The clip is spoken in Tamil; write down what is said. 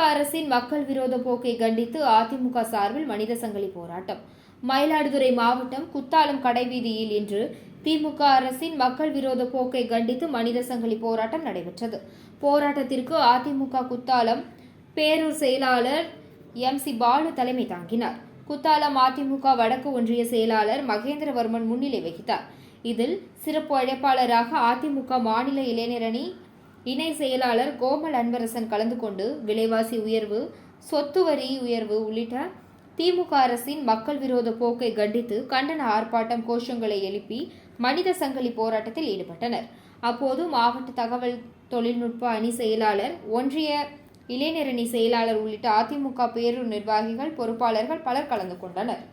அரசின் மக்கள் விரோத போக்கை கண்டித்து அதிமுக சார்பில் மனித சங்கிலி போராட்டம். மயிலாடுதுறை மாவட்டம் குத்தாலம் கடைவீதியில் இன்று திமுக அரசின் மக்கள் விரோத போக்கை கண்டித்து மனித சங்கிலி போராட்டம் நடைபெற்றது. போராட்டத்திற்கு அதிமுக குத்தாலம் பேரூர் செயலாளர் எம் சி பாலு தலைமை தாங்கினார். குத்தாலம் அதிமுக வடக்கு ஒன்றிய செயலாளர் மகேந்திரவர்மன் முன்னிலை வகித்தார். இதில் சிறப்பு அழைப்பாளராக அதிமுக மாநில இளைஞரணி இணை செயலாளர் கோமல் அன்பரசன் கலந்து கொண்டு விலைவாசி உயர்வு சொத்து வரி உயர்வு உள்ளிட்ட திமுக அரசின் மக்கள் விரோத போக்கை கண்டித்து கண்டன ஆர்ப்பாட்டம் கோஷங்களை எழுப்பி மனித சங்கிலி போராட்டத்தில் ஈடுபட்டனர். அப்போது மாவட்ட தகவல் தொழில்நுட்ப அணி செயலாளர் ஒன்றிய இளைஞரணி செயலாளர் உள்ளிட்ட அதிமுக பேரூர் நிர்வாகிகள் பொறுப்பாளர்கள் பலர் கலந்து கொண்டனர்.